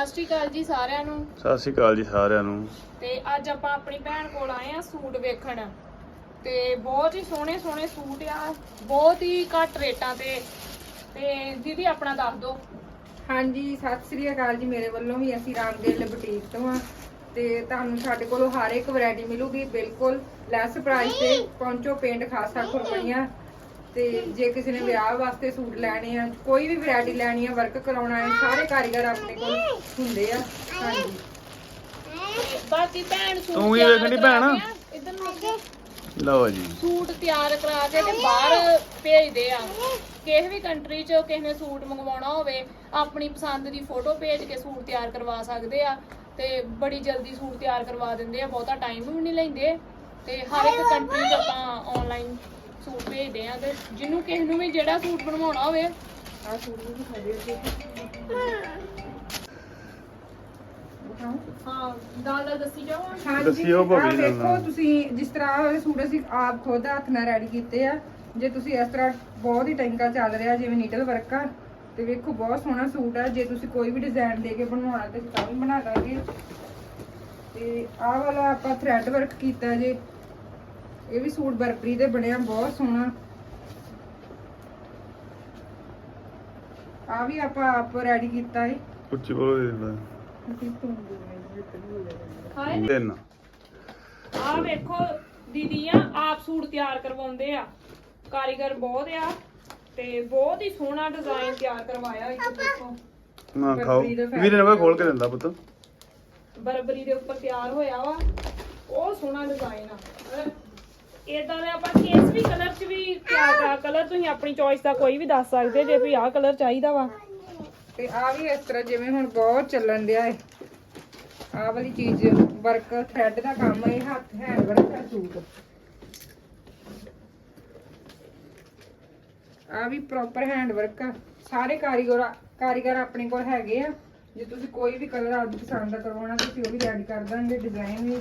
ਸਤਿ ਸ਼੍ਰੀ ਅਕਾਲ ਜੀ ਸਾਰਿਆਂ ਨੂੰ। ਸਤਿ ਸ਼੍ਰੀ ਅਕਾਲ ਜੀ ਸਾਰਿਆਂ ਨੂੰ। ਤੇ ਅੱਜ ਆਪਾਂ ਆਪਣੀ ਭੈਣ ਕੋਲ ਆਏ ਆ ਸੂਟ ਵੇਖਣ। ਤੇ ਬਹੁਤ ਹੀ ਸੋਹਣੇ ਸੋਹਣੇ ਸੂਟ ਆ ਬਹੁਤ ਹੀ ਘੱਟ ਰੇਟਾਂ ਤੇ। ਤੇ ਦੀਦੀ ਆਪਣਾ ਦੱਸ ਦਿਓ। ਹਾਂਜੀ ਸਤਿ ਸ੍ਰੀ ਅਕਾਲ ਜੀ ਮੇਰੇ ਵੱਲੋਂ ਵੀ। ਅਸੀਂ ਰਾਮਦੇਲ ਬੁਟੀਕ ਤੋਂ ਆ ਤੇ ਤੁਹਾਨੂੰ ਸਾਡੇ ਕੋਲੋਂ ਹਰ ਇੱਕ ਵੈਰਾਈਟੀ ਮਿਲੂਗੀ ਬਿਲਕੁਲ ਲੈਸ ਪ੍ਰਾਈਸ ਤੇ। ਪਹੁੰਚੋ ਪਿੰਡ ਖਾਸਾ ਖੁਰਮਈਆਂ ਤੇ ਜੇ ਕਿਸੇ ਨੇ ਵਿਆਹ ਵਾਸਤੇ ਸੂਟ ਲੈਣੇ ਆ ਕੋਈ ਵੀ ਵੈਰਾਈਟੀ ਲੈਣੀ ਆ ਵਰਕ ਕਰਾਉਣਾ ਹੈ ਸਾਰੇ ਕਾਰੀਗਰ ਆਪਣੇ ਕੋਲ ਹੁੰਦੇ ਆ। ਹਾਂਜੀ। ਬਾਕੀ ਭੈਣ ਸੂਟ ਤੂੰ ਹੀ ਤਿਆਰ ਵੇਖਣੀ ਕਰਾ ਭੈਣ? ਕੇ ਆ, ਇੱਧਰ ਨੂੰ ਅੱਗੇ। ਲਓ ਜੀ। ਸੂਟ ਤਿਆਰ ਕਰਾ ਕੇ ਤੇ ਬਾਹਰ ਭੇਜਦੇ ਆ। ਕਿਸੇ ਵੀ ਕੰਟਰੀ 'ਚ ਕਿਸੇ ਨੇ ਸੂਟ ਮੰਗਵਾਉਣਾ ਹੋਵੇ ਆਪਣੀ ਪਸੰਦ ਦੀ ਫੋਟੋ ਭੇਜ ਕੇ ਸੂਟ ਤਿਆਰ ਕਰਵਾ ਸਕਦੇ ਆ। ਤੇ ਬੜੀ ਜਲਦੀ ਸੂਟ ਤਿਆਰ ਕਰਵਾ ਦਿੰਦੇ ਆ ਬਹੁਤਾ ਟਾਈਮ ਵੀ ਨਹੀਂ ਲੈਂਦੇ। ਤੇ ਹਰ ਇੱਕ ਕੰਟਰੀ 'ਚ ਆਪਾਂ ਆਨਲਾਈਨ ਸੂਟ ਭੇਜਦੇ ਆ ਤੇ ਜਿਹਨੂੰ ਕਿਸੇ ਨੂੰ ਵੀ ਜਿਹੜਾ ਸੂਟ ਬਣਵਾਉਣਾ ਹੋਵੇ ਆ ਸੂਟ ਵੀ ਦਿਖਾ ਦਿਓ ਜੀ ਹਾਂ ਨਾਲ ਨਾਲ ਦੱਸੀ ਜਾਓ। ਹਾਂਜੀ ਦੱਸਿਓ ਭਾਬੀ ਆਹ ਨਾਲ ਵੇਖੋ ਨਾਲ। ਤੁਸੀਂ ਜਿਸ ਤਰ੍ਹਾਂ ਆਹ ਵਾਲੇ ਸੂਟ ਅਸੀਂ ਆਪ ਖੁਦ ਹੱਥ ਨਾਲ ਰੈਡੀ ਕੀਤੇ ਆ। ਜੇ ਤੁਸੀਂ ਇਸ ਤਰ੍ਹਾਂ ਬਹੁਤ ਹੀ ਟੈਂਕਾ ਚੱਲ ਰਿਹਾ ਜਿਵੇਂ ਨੀਡਲ ਵਰਕ ਆ ਤੇ ਵੇਖੋ ਬਹੁਤ ਸੋਹਣਾ ਸੂਟ ਆ। ਜੇ ਤੁਸੀਂ ਕੋਈ ਵੀ ਡਿਜ਼ਾਈਨ ਦੇ ਕੇ ਬਣਵਾਉਣਾ ਤੇ ਅਸੀਂ ਤਾਂ ਵੀ ਬਣਾ ਦਾਂਗੇ ਤੇ ਆਹ ਵਾਲਾ ਆਪਾਂ ਥ੍ਰੈਡ ਵਰਕ ਕੀਤਾ ਜੇ। ਇਹ ਵੀ ਸੂਟ ਬਰਬਰੀ ਦੇ ਬਣਿਆ ਬਹੁਤ ਸੋਹਣਾ। ਆ ਵੀ ਆਪਾਂ ਆਪ ਰੈਡੀ ਕੀਤਾ ਹੈ ਉੱਚੀ ਬੋਲੋ ਦੇ ਦਿੰਦਾ ਹਾਏ। ਤਿੰਨ। ਆ ਵੇਖੋ ਦੀਦੀਆਂ ਆਪ ਸੂਟ ਤਿਆਰ ਕਰਵਾਉਂਦੇ ਆ। ਕਾਰੀਗਰ ਬਹੁਤ ਆ ਤੇ ਬਹੁਤ ਹੀ ਸੋਹਣਾ ਡਿਜ਼ਾਈਨ ਤਿਆਰ ਕਰਵਾਇਆ ਇੱਕ ਦੇਖੋ। ਨਾ ਖਾਓ। ਵੀਰੇ ਨੇ ਖੋਲ ਕੇ ਦਿੰਦਾ ਪੁੱਤ। ਬਰਬਰੀ ਦੇ ਉੱਪਰ ਤਿਆਰ ਹੋਇਆ ਵਾ। ਉਹ ਸੋਹਣਾ ਡਿਜ਼ਾਈਨ ਆ। ਇਦਾਂ ਦੇ ਆਪਾਂ ਕਿਸ ਵੀ ਕਲਰ 'ਚ ਵੀ ਤਿਆਰ ਕਰਾ ਕਲਰ ਤੁਸੀਂ ਆਪਣੀ ਚੋਇਸ ਦਾ ਕੋਈ ਵੀ ਦੱਸ ਸਕਦੇ ਜੇ ਵੀ ਆਹ ਕਲਰ ਚਾਹੀਦਾ ਵਾ। ਤੇ ਆ ਵੀ ਇਸ ਤਰ੍ਹਾਂ ਜਿਵੇਂ ਹੁਣ ਬਹੁਤ ਚੱਲਣ ਡਿਆ ਏ। ਆਹ ਵਾਲੀ ਚੀਜ਼ ਵਰਕ ਥ੍ਰੈਡ ਦਾ ਕੰਮ ਹੈ ਹੱਥ ਹੈਂਡ ਵਰਕ ਦਾ ਸੂਟ। ਆ ਵੀ ਪ੍ਰੋਪਰ ਹੈਂਡ ਵਰਕ ਸਾਰੇ ਕਾਰੀਗਰ ਕਾਰੀਗਰ ਆਪਣੇ ਕੋਲ ਹੈਗੇ ਆ। ਜੇ ਤੁਸੀਂ ਕੋਈ ਵੀ ਕਲਰ ਆਪਦੀ ਪਸੰਦ ਦਾ ਕਰਵਾਉਣਾ ਤੁਸੀਂ ਉਹ ਵੀ ਰੈਡੀ ਕਰ ਦਾਂਗੇ ਡਿਜ਼ਾਈਨ ਵੀ।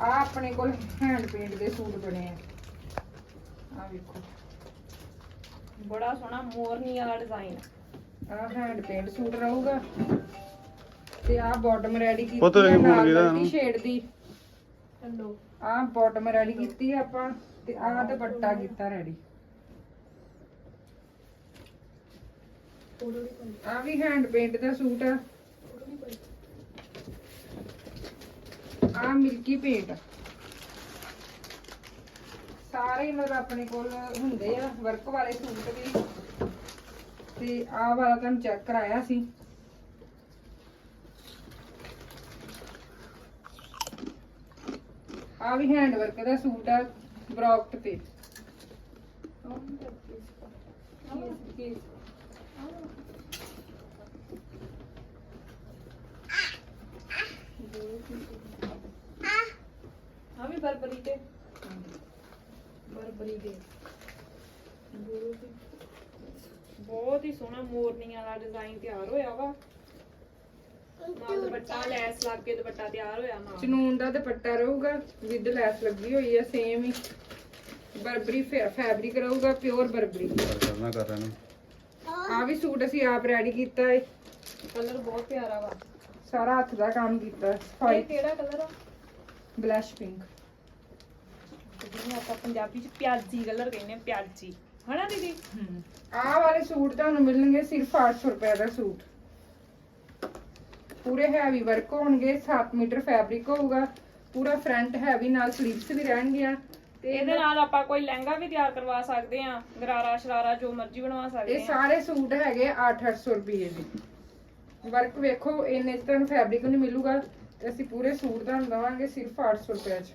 ਆ ਆਪਣੇ ਕੋਲ ਹੈਂਡ ਪੇਂਟ ਦੇ ਸੂਟ ਬਣੇ ਆ। ਆ ਵੇਖੋ। ਬੜਾ ਸੋਹਣਾ ਮੋਰਨੀ ਵਾਲਾ ਡਿਜ਼ਾਈਨ ਆ ਹੈਂਡ ਪੇਂਟ ਸੂਟ ਰਹੂਗਾ। ਤੇ ਆ ਬਾਟਮ ਰੈਡੀ ਕੀਤੀ ਪੁੱਤ ਇਹ ਆ ਭੁੱਲ ਇਹਨੂੰ। ਸ਼ੇਡ ਦੀ। ਹੈਲੋ ਆ ਬਾਟਮ ਰੈਡੀ ਕੀਤੀ ਆ ਆਪਾਂ ਤੇ ਆ ਦੁਪੱਟਾ ਕੀਤਾ ਰੈਡੀ ਆ ਵੀ ਹੈਂਡ ਪੇਂਟ ਦਾ ਸੂਟ ਆ। ਆ ਮਿਲਕੀ ਪੇਂਟ ਸਾਰੇ ਮਤਲਬ ਆਪਣੇ ਕੋਲ ਹੁੰਦੇ ਆ ਵਰਕ ਵਾਲੇ ਸੂਟ ਵੀ। ਤੇ ਆਹ ਵਾਲਾ ਤੁਹਾਨੂੰ ਚੈੱਕ ਕਰਾਇਆ ਸੀ। ਆ ਵੀ ਹੈਂਡ ਵਰਕ ਦਾ ਸੂਟ ਆ ਬਰੌਕਟ ਤੇ। ਆ ਵੀ ਬਰਬਰੀ ਤੇ ਬਰਬਰੀ ਦੇ ਬਹੁਤ ਹੀ ਸੋਹਣਾ ਮੋਰਨੀ ਵਾਲਾ ਡਿਜ਼ਾਈਨ ਤਿਆਰ ਹੋਇਆ ਵਾ ਨਾਲ ਦੁਪੱਟਾ ਲੈਸ ਲੱਗ ਕੇ ਦੁਪੱਟਾ ਤਿਆਰ ਹੋਇਆ ਨਾਲ ਚਨੂਨ ਦਾ ਦੁਪੱਟਾ ਰਹੂਗਾ ਵਿਦ ਲੈਸ ਲੱਗੀ ਹੋਈ ਆ ਸੇਮ ਹੀ ਬਰਬਰੀ ਫੈਬਰਿਕ ਰਹੂਗਾ ਪਿਓਰ ਬਰਬਰੀ ਕਰਨਾ ਕਰ ਰਹੇ ਨੇ ਆ ਵੀ ਸੂਟ ਅਸੀਂ ਆਪ ਰੈਡੀ ਕੀਤਾ ਹੈ ਕਲਰ ਬਹੁਤ ਪਿਆਰਾ ਵਾ ਸਾਰਾ ਹੱਥ ਦਾ ਕੰਮ ਕੀਤਾ ਇਹ ਸਫ਼ਾਈ ਕਿਹੜਾ ਕਲਰ ਆ? Blush pink. ਜਿਹਨੂੰ ਆਪਾਂ ਪੰਜਾਬੀ ਚ ਪਿਆਜੀ ਕਲਰ ਕਹਿੰਦੇ ਆ ਪਿਆਜੀ। ਹਨਾ ਦੀਦੀ? ਆਹ ਵਾਲੇ ਸੂਟ ਤੁਹਾਨੂੰ ਮਿਲਣਗੇ ਸਿਰਫ 800 ਰੁਪਏ ਦਾ ਸੂਟ। ਪੂਰੇ ਹੈਵੀ ਵਰਕ ਹੋਣਗੇ 7 ਮੀਟਰ ਫੈਬਰਿਕ ਹੋਊਗਾ ਪੂਰਾ ਫਰੰਟ ਹੈਵੀ ਨਾਲ ਸਲੀਵਸ ਵੀ ਰਹਿਣਗੀਆਂ। ਤੇ ਇਹਦੇ ਨਾਲ ਆਪਾਂ ਕੋਈ ਲਹਿੰਗਾ ਵੀ ਤਿਆਰ ਕਰਵਾ ਸਕਦੇ ਆ ਗਰਾਰਾ ਸ਼ਰਾਰਾ ਜੋ ਮਰਜ਼ੀ ਬਣਵਾ ਸਕਦੇ ਇਹ ਆ ਸਾਰੇ ਸੂਟ ਹੈਗੇ 8-800 ਰੁਪਏ ਦੇ। ਵਰਕ ਵੇਖੋ, ਇੰਨੇ 'ਚ ਤੁਹਾਨੂੰ ਫੈਬਰਿਕ ਨਹੀਂ ਮਿਲੂਗਾ, ਤੇ ਅਸੀਂ ਪੂਰੇ ਸੂਟ ਤੁਹਾਨੂੰ ਦਵਾਂਗੇ ਸਿਰਫ 800 ਰੁਪਏ 'ਚ।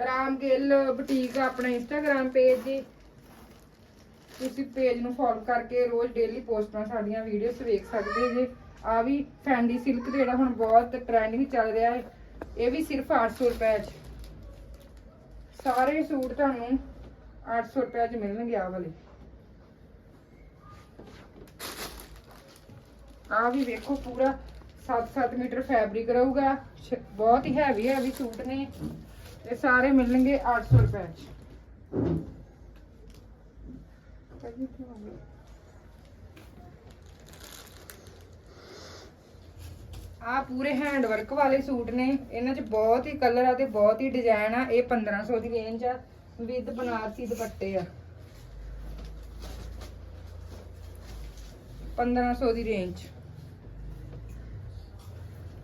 ਰਾਮ ਗਿੱਲ ਬੁਟੀਕ ਆਪਣਾ ਇੰਸਟਾਗ੍ਰam ਪੇਜ ਜੀ। ਤੁਸੀਂ ਪੇਜ ਨੂੰ ਫੋਲੋ ਕਰਕੇ ਰੋਜ਼ ਡੇਲੀ ਪੋਸਟਾਂ ਸਾਡੀਆਂ ਵੀਡੀਓਜ਼ ਵੇਖ ਸਕਦੇ ਜੇ। ਆ ਵੀ ਫੈਂਡੀ ਸਿਲਕ ਦੇ ਜਿਹੜਾ ਹੁਣ ਬਹੁਤ ਟ੍ਰੈਂਡ ਚੱਲ ਰਿਹਾ ਹੈ, ਇਹ ਵੀ ਸਿਰਫ 800 ਰੁਪਏ 'ਚ। ਸਾਰੇ ਸੂਟ ਤੁਹਾਨੂੰ 800 ਰੁਪਏ 'ਚ ਮਿਲਣਗੇ ਆ ਵਾਲੇ। ਆ ਵੀ ਵੇਖੋ ਪੂਰਾ 7-7 ਮੀਟਰ ਫੈਬਰਿਕ ਰਹੂਗਾ। ਬਹੁਤ ਹੀ ਹੈਵੀ ਹੈਵੀ ਸੂਟ ਨੇ। ਇਹ ਸਾਰੇ ਮਿਲਣਗੇ 800 ਰੁਪਏ 'ਚ। ਆ ਪੂਰੇ ਹੈਂਡ ਵਰਕ ਵਾਲੇ ਸੂਟ ਨੇ। ਇਹਨਾਂ 'ਚ ਬਹੁਤ ਹੀ ਕਲਰ ਆ ਤੇ ਬਹੁਤ ਹੀ ਡਿਜ਼ਾਈਨ ਆ। ਇਹ 1500 ਦੀ ਰੇਂਜ ਆ। ਵਿਦ ਬਨਾਰਸੀ ਦੁਪੱਟੇ ਆ। 1500 ਦੀ ਰੇਂਜ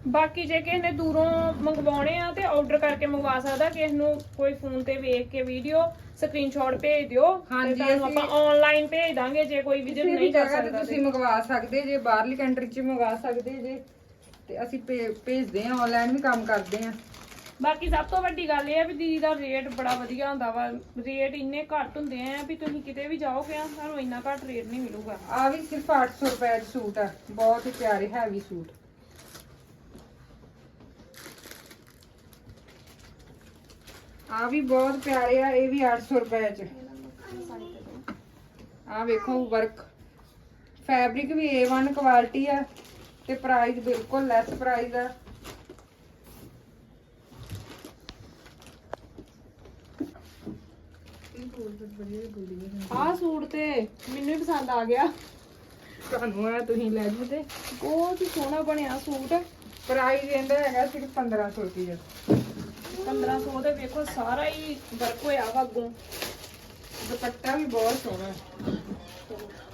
ਬਾਕੀ ਜੇ ਕਿਸੇ ਨੇ ਦੂਰੋਂ ਮੰਗਵਾਉਣੇ ਆ ਤੇ ਆਰਡਰ ਕਰਕੇ ਮੰਗਵਾ ਸਕਦਾ ਕਿਸੇ ਨੂੰ ਕੋਈ ਫੋਨ ਤੇ ਵੇਖ ਕੇ ਵੀਡੀਓ ਸਕਰੀਨਸ਼ਾਟ ਭੇਜ ਦਿਓ ਤੇ ਹਾਂਜੀ, ਤੁਹਾਨੂੰ ਅਸੀਂ- ਆਪਾਂ ਆਨਲਾਈਨ ਭੇਜ ਦਾਂਗੇ ਜੇ ਕੋਈ ਵਿਜ਼ਿਟ ਕਿਸੇ ਵੀ ਨਹੀਂ ਕਰ ਜਗ੍ਹਾ ਤੇ ਸਕਦਾ ਤੁਸੀਂ ਤੇ। ਮੰਗਵਾ ਸਕਦੇ ਜੇ ਬਾਹਰਲੀ ਕੰਟਰੀ 'ਚ ਮੰਗਵਾ ਸਕਦੇ ਜੇ ਤੇ ਅਸੀਂ ਭੇ- ਭੇਜਦੇ ਆ ਆਨਲਾਈਨ ਵੀ ਕੰਮ ਕਰਦੇ ਆ। ਬਾਕੀ ਸਭ ਤੋਂ ਵੱਡੀ ਗੱਲ ਇਹ ਆ ਵੀ ਦੀਦੀ ਦਾ ਰੇਟ ਬੜਾ ਵਧੀਆ ਹੁੰਦਾ ਵਾ। ਰੇਟ ਇੰਨੇ ਘੱਟ ਹੁੰਦੇ ਆ ਵੀ ਤੁਸੀਂ ਕਿਤੇ ਵੀ ਜਾਓਗੇ ਆ ਤੁਹਾਨੂੰ ਇੰਨਾ ਘੱਟ ਰੇਟ ਨਹੀਂ ਮਿਲੂਗਾ। ਆ ਵੀ ਸਿਰਫ 800 ਰੁਪਏ ਦਾ ਸੂਟ ਆ ਬਹੁਤ ਹੀ ਪਿਆਰੇ ਹੈਵੀ ਸੂਟ। ਆ ਵੀ ਬਹੁਤ ਪਿਆਰੇ ਆ ਇਹ ਵੀ 800 ਰੁਪਏ ਚ। ਆ ਵੇਖੋ ਵਰਕ ਫੈਬਰਿਕ ਵੀ A1 ਕੁਆਲਿਟੀ ਆ ਤੇ ਪ੍ਰਾਈਸ ਬਿਲਕੁਲ ਲੈਸ ਪ੍ਰਾਈਸ ਆ। ਆਹ ਸੂਟ ਤੇ ਮੈਨੂੰ ਹੀ ਪਸੰਦ ਆ ਗਿਆ। ਤੁਹਾਨੂੰ ਆ ਤੁਸੀਂ ਲੈ ਜਾਓ ਤੇ। ਬਹੁਤ ਹੀ ਸੋਹਣਾ ਬਣਿਆ ਸੂਟ। ਪ੍ਰਾਈਸ ਇਹਦਾ ਹੈਗਾ ਸਿਰਫ 1500 ਰੁਪਏ। 1500 ਦੇ ਵੇਖੋ ਸਾਰਾ ਹੀ ਵਰਕ ਹੋਇਆ ਵਾ ਅੱਗੋਂ। ਦੁਪੱਟਾ ਵੀ ਬਹੁਤ ਸੋਹਣਾ। ਹੈ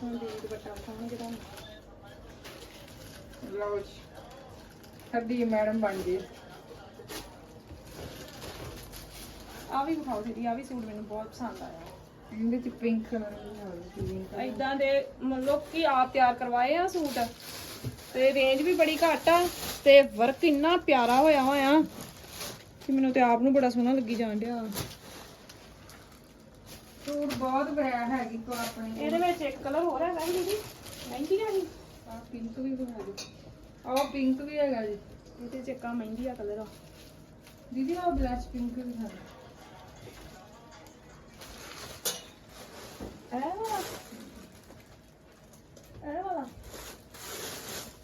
ਹੁਣ ਦੀ ਦੁਪੱਟਾ ਖਾਣਗੇ ਤੁਹਾਨੂੰ ਲਓ ਜੀ ਸਾਡੀ ਮੈਡਮ ਬਣ ਗਈ ਆ ਵੀ ਵਿਖਾਓ ਦੀਦੀ ਆ ਵੀ ਸੂਟ ਮੈਨੂੰ ਬਹੁਤ ਪਸੰਦ ਆਇਆ। ਇਹਦੇ ਚ ਪਿੰਕ ਕਲਰ ਵੀ ਹੈ ਗ੍ਰੀਨ ਕਲਰ ਇਦਾਂ ਦੇ ਮਤਲਬ ਕਿ ਆਪ ਤਿਆਰ ਕਰਵਾਏ ਆ ਸੂਟ। ਤੇ ਰੇਂਜ ਵੀ ਬੜੀ ਘੱਟ ਆ ਤੇ ਵਰਕ ਇੰਨਾ ਪਿਆਰਾ ਹੋਇਆ ਹੋਇਆ। ਕਿ ਮੈਨੂੰ ਤੇ ਆਪ ਨੂੰ ਬੜਾ ਸੋਹਣਾ ਲੱਗੀ ਜਾਣ ਡਿਆ। ਸੂਟ ਬਹੁਤ ਬੜਾ ਹੈਗੀ ਕੋ ਆਪਣੇ ਇਹਦੇ ਵਿੱਚ ਇੱਕ ਕਲਰ ਹੋਰ ਹੈਗਾ ਜੀ ਦੀਦੀ। ਮਹਿੰਦੀ ਆ ਜੀ ਆ ਪਿੰਕ ਵੀ ਬਣਾ ਦਿਓ ਆਹ ਪਿੰਕ ਵੀ ਹੈਗਾ ਜੀ। ਇਹਦੇ ਚ ਇੱਕ ਆ ਮਹਿੰਦੀ ਆ ਕਲਰ ਆ। ਦੀਦੀ ਆਹ ਬਲੈਸ਼ ਪਿੰਕ ਵੀ ਹੈ ਇਹ ਵਾਲਾ। ਇਹ ਵਾਲਾ।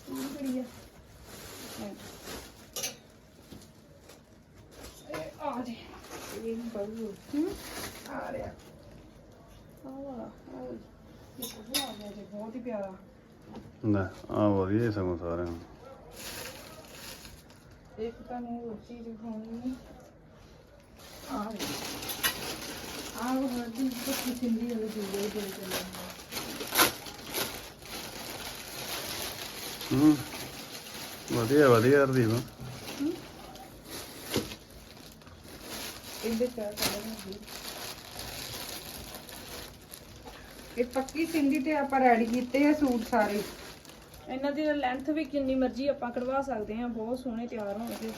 ਇਹ ਬੜੀ ਆ ਇਹ ਆ ਜੀ ਬਹੁਤ ਹੀ ਪਿਆਰਾ। ਆ ਵਧੀਆ ਸਗੋਂ ਸਾਰਿਆਂ ਨੂੰ। ਇੱਕ ਤਾਂ ਨੂੰ ਹੋਰ ਚੀਜ਼ ਹੋਣੀ ਆ। ਰਹੀ ਆ ਉਹ ਹਰਦੀ ਕੁਝ ਸਿੰਦੀ ਵਾਲੀ ਚੀਜ਼ ਹੈ ਦੇ ਚੱਲਣਾ ਹੂੰ। ਵਧੀਆ ਵਧੀਆ ਹਰਦੀਪ। ਇਹਦੇ ਇਹ ਪੱਕੀ ਸਿੰਦੀ ਤੇ ਆਪਾਂ ਰੈਡੀ ਕੀਤੇ ਆ ਸੂਟ ਸਾਰੇ। ਇਹਨਾਂ ਦੀ ਲੈਂਥ ਵੀ ਕਿੰਨੀ ਮਰਜ਼ੀ ਆਪਾਂ ਕਢਵਾ ਸਕਦੇ ਹਾਂ ਬਹੁਤ ਸੋਹਣੇ ਤਿਆਰ ਹੋਣਗੇ।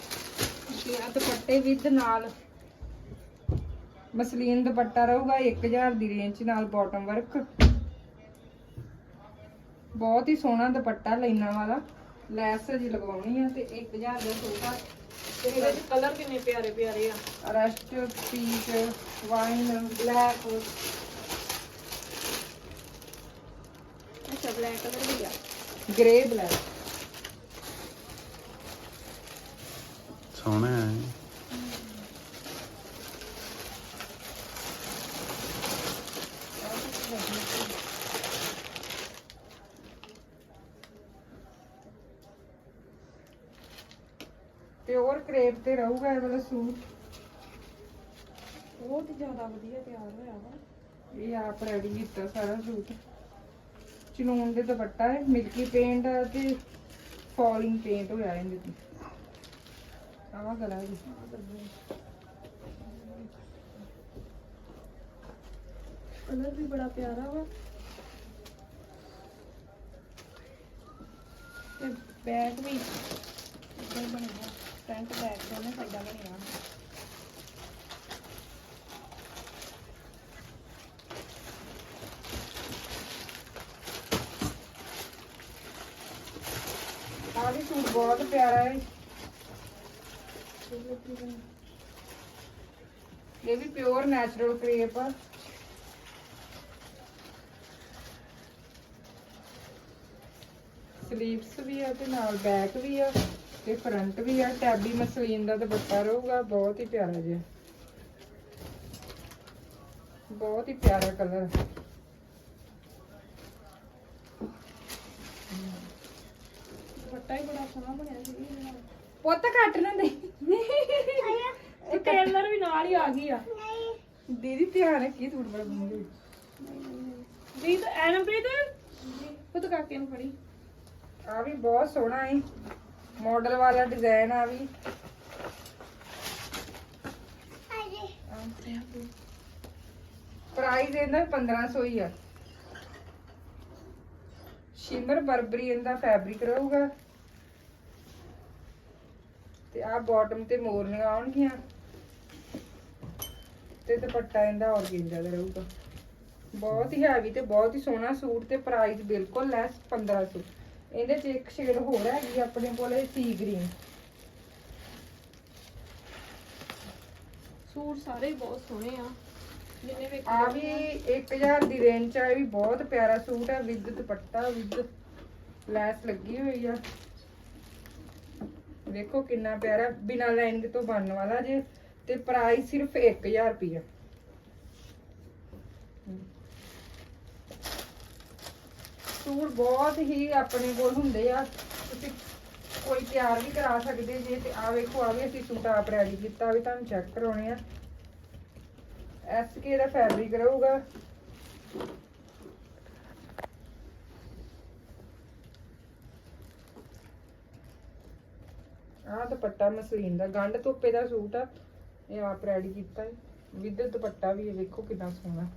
ਤੇ ਆ ਦੁਪੱਟੇ ਵਿਦ ਨਾਲ। ਮਸਲੀਨ ਦੁਪੱਟਾ ਰਹੂਗਾ 1000 ਦੀ ਰੇਂਜ ਨਾਲ ਬਾਟਮ ਵਰਕ ਬਹੁਤ ਹੀ ਸੋਹਣਾ ਦੁਪੱਟਾ ਲਾਈਨਾਂ ਵਾਲਾ। ਲੈਸ ਜੀ ਲਗਵਾਉਣੀ ਆ ਤੇ 1000 ਦਾ ਸੂਟ ਆ। ਇਹਦੇ ਚ ਕਲਰ ਕਿੰਨੇ ਪਿਆਰੇ ਪਿਆਰੇ ਆ? Rest peach wine black. ਅੱਛਾ ਬਲੈਕ ਕਲਰ ਵੀ ਆ। Grey black. ਸੋਹਣੇ ਆ ਇਹ। ਪਿਓਰ ਕਰੇਪ ਤੇ ਰਹੂਗਾ ਇਹ ਵਾਲਾ ਸੂਟ। ਬਹੁਤ ਹੀ ਜ਼ਿਆਦਾ ਵਧੀਆ ਤਿਆਰ ਹੋਇਆ ਵਾ। ਇਹ ਆਪ ਰੈਡੀ ਕੀਤਾ ਸਾਰਾ ਸੂਟ। ਚਨੂਨ ਦੇ ਦੁਪੱਟਾ ਹੈ ਮਿਲਕੀ ਪੇਂਟ ਆ ਤੇ ਫਾਲਿੰਗ ਪੇਂਟ ਹੋਇਆ ਇਹਦੇ ਤੇ। ਆਵਾ ਗਲਾ ਜੀ ਕਲਰ ਵੀ ਬੜਾ ਪਿਆਰਾ ਵਾ। ਤੇ ਬੈਗ ਵੀ ਇੱਦਾਂ ਹੀ ਬਣਿਆ ਫਰੰਟ ਬੈਕ ਦੋਨੇ ਸਾਈਡਾਂ ਬਣਿਆ। ਆਹ ਵੀ ਸੂਟ ਬਹੁਤ ਪਿਆਰਾ ਹੈ ਇਹ ਵੀ ਪਿਓਰ ਨੈਚੁਰਲ ਕਰੇਪ ਆ। ਸਲੀਵਸ ਵੀ ਆ ਤੇ ਨਾਲ ਬੈਕ ਵੀ ਆ। ਤੇ ਫਰੰਟ ਵੀ ਆ ਟੈਬੀ ਮਸਲੀਨ ਦਾ ਦੁਪੱਟਾ ਰਹੂਗਾ, ਬਹੁਤ ਹੀ ਪਿਆਰਾ ਜਿਹਾ। ਬਹੁਤ ਹੀ ਪਿਆਰਾ ਕਲਰ ਦੁਪੱਟਾ ਦੁਪੱਟਾ ਹੀ ਬੜਾ ਸੋਹਣਾ ਬਣਿਆ ਸੀ ਪੁੱਤ ਕੱਟ ਨਾ ਦੇ। ਇਹ ਟੇਲਰ ਵੀ ਨਾਲ ਹੀ ਆ ਗਈ ਆ। ਦੀਦੀ ਧਿਆਨ ਰੱਖੀ ਸੂਟ ਬੜਾ ਬਣੂਗਾ ਦੀ ਐਨਪ੍ਰੀਤ? ਪੁੱਤ ਕਾਕੇ ਨੂੰ ਫੜੀ। ਆ ਵੀ ਬਹੁਤ ਸੋਹਣਾ ਹੈ ਮਾਡਲ ਵਾਲਾ ਡਿਜ਼ਾਈਨ ਆ ਵੀ। ਪ੍ਰਾਈਸ ਇਹਦਾ 1500 ਹੀ ਆ। ਸ਼ਿਮਰ ਬਰਬਰੀ ਇਹਦਾ ਫੈਬਰਿਕ ਰਹੂਗਾ। ਤੇ ਆ ਬਾਟਮ ਤੇ ਮੋਰਨੀਆਂ ਆਉਣਗੀਆਂ ਤੇ ਦੁਪੱਟਾ ਇਹਦਾ ਔਰਗੇਂਜਾ ਦਾ ਰਹੂਗਾ। ਬਹੁਤ ਹੀ ਹੈਵੀ ਤੇ ਬਹੁਤ ਹੀ ਸੋਹਣਾ ਸੂਟ ਤੇ ਪ੍ਰਾਈਸ ਬਿਲਕੁਲ ਲੈਸ 1500 ਇਹਦੇ ਚ ਇੱਕ ਸ਼ੇਡ ਹੋਰ ਹੈਗੀ ਆ ਆਪਣੇ ਕੋਲੇ ਸੀ ਗ੍ਰੀਨ ਸੂਟ ਸਾਰੇ ਬਹੁਤ ਸੋਹਣੇ ਆ। ਜਿੰਨੇ ਵੇਖ ਆ ਵੀ 1000 ਦੀ ਰੇਂਜ ਚ ਆ ਇਹ ਵੀ ਬਹੁਤ ਪਿਆਰਾ ਸੂਟ ਹੈ ਵਿਦ ਦੁਪੱਟਾ ਵਿਦ ਲੈਸ ਲੱਗੀ ਹੋਈ ਆ। ਦੇਖੋ ਕਿੰਨਾ ਪਿਆਰਾ ਬਿਨਾ ਲਾਈਨਿੰਗ ਤੋਂ ਬਣਨ ਵਾਲਾ ਜੇ ਤੇ ਪ੍ਰਾਈਸ ਸਿਰਫ 1000 ਰੁਪਿਆ ਸੂਟ ਬਹੁਤ ਹੀ ਆਪਣੇ ਕੋਲ ਹੁੰਦੇ ਆ। ਤੁਸੀਂ ਕੋਈ ਤਿਆਰ ਵੀ ਕਰਾ ਸਕਦੇ ਜੇ ਤੇ ਆ ਵੇਖੋ ਆ ਵੀ ਅਸੀਂ ਸੂਟ ਆਪ ਰੈਡੀ ਕੀਤਾ ਵੀ ਤੁਹਾਨੂੰ ਚੈੱਕ ਕਰਾਉਣੇ ਆ। ਐਸਕੇ ਦਾ ਫੈਬਰਿਕ ਰਹੂਗਾ। ਆਹ ਦੁਪੱਟਾ ਮਸਲੀਨ ਦਾ, ਗੰਢ ਧੋਪੇ ਦਾ ਸੂਟ ਆ। ਇਹ ਆਪ ਰੈਡੀ ਕੀਤਾ ਹੈ ਵਿਦ ਦੁਪੱਟਾ ਵੀ ਇਹ ਵੇਖੋ ਕਿੰਨਾ ਸੋਹਣਾ।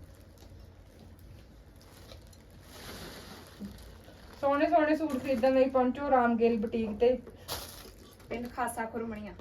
ਸੋਹਣੇ ਸੋਹਣੇ ਸੂਟ ਖਰੀਦਣ ਲਈ ਪਹੁੰਚੋ ਰਾਮਗੇਲ ਬੁਟੀਕ ਤੇ। ਪਿੰਡ ਖਾਸਾ ਖੁਰਮਣੀਆਂ।